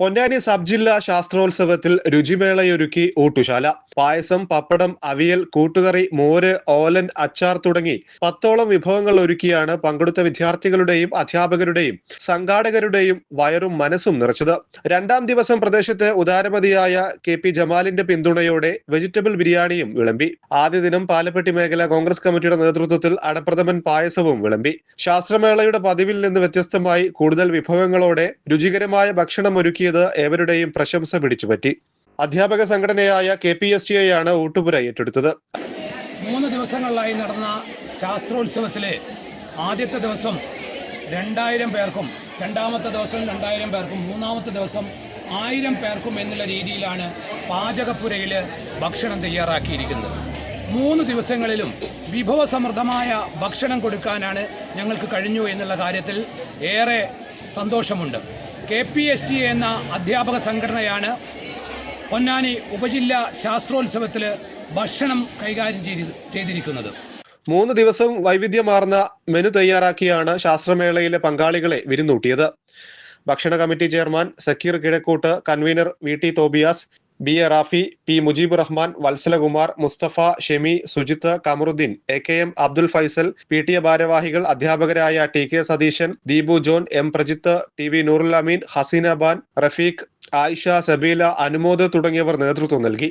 Ponnani sub ജില്ലാ ശാസ്ത്രോത്സവത്തിൽ രുചിമേളയൊരുക്കി ഊട്ടുശാല. പായസം പപ്പടം അവിയൽ കൂട്ടുകറി മോര് ഓലൻ അച്ചാർ തുടങ്ങി പത്തോളം വിഭവങ്ങൾ ഒരുക്കിയാണ് പങ്കെടുത്ത വിദ്യാർത്ഥികളുടെയും അധ്യാപകരുടെയും സംഘാടകരുടെയും വയറും മനസ്സും നിറച്ചത്. രണ്ടാം ദിവസം പ്രദേശത്ത് ഉദാരമതിയായ കെ പി ജമാലിന്റെ പിന്തുണയോടെ വെജിറ്റബിൾ ബിരിയാണിയും വിളമ്പി. ആദ്യ ദിനം പാലപ്പെട്ടി മേഖല കോൺഗ്രസ് കമ്മിറ്റിയുടെ നേതൃത്വത്തിൽ അടപ്രഥമൻ പായസവും വിളമ്പി. ശാസ്ത്രമേളയുടെ പതിവിൽ നിന്ന് വ്യത്യസ്തമായി കൂടുതൽ വിഭവങ്ങളോടെ രുചികരമായ ഭക്ഷണം ഒരുക്കിയത് ഏവരുടെയും പ്രശംസ പിടിച്ചുപറ്റി. അധ്യാപക സംഘടനയായ കെ പി എസ് ടി ആണ് ഊട്ടുപുര ഏറ്റെടുത്തത്. മൂന്ന് ദിവസങ്ങളിലായി നടന്ന ശാസ്ത്രോത്സവത്തിലെ ആദ്യത്തെ ദിവസം രണ്ടായിരം പേർക്കും രണ്ടാമത്തെ ദിവസം രണ്ടായിരം പേർക്കും മൂന്നാമത്തെ ദിവസം ആയിരം പേർക്കും എന്നുള്ള രീതിയിലാണ് പാചകപ്പുരയിൽ ഭക്ഷണം തയ്യാറാക്കിയിരിക്കുന്നത്. മൂന്ന് ദിവസങ്ങളിലും വിഭവസമൃദ്ധമായ ഭക്ഷണം കൊടുക്കാനാണ് ഞങ്ങൾക്ക് കഴിഞ്ഞു എന്നുള്ള കാര്യത്തിൽ ഏറെ സന്തോഷമുണ്ട്. കെ പി എസ് ടി എന്ന അധ്യാപക സംഘടനയാണ് പൊന്നാനി ഉപജില്ലാ ശാസ്ത്രോത്സവത്തിൽ ഭക്ഷണം കൈകാര്യം ചെയ്തി ചെയ്തിരിക്കുന്നത്. മൂന്ന് ദിവസം വൈവിധ്യമാർന്ന മെനു തയ്യാറാക്കിയാണ് ശാസ്ത്രമേളയിലെ പങ്കാളികളെ വിരുന്നൂട്ടിയത്. ഭക്ഷണ committee chairman Sakeer Kizhakkoot convener V T Thobias B A Rafi P Mujeeb Rahman Vatsalakumar Musthafa Shemi Sujith Kamaruddeen A K M Abdul Faisal P T A ഭാരവാഹികൾ അധ്യാപകരായ T K Satheesan Deepu John M Prajith T V Noorul Ameen Haseena Ban Rafeeq Ayisha Sabeela Anumod തുടങ്ങിയവർ നേതൃത്വം നൽകി.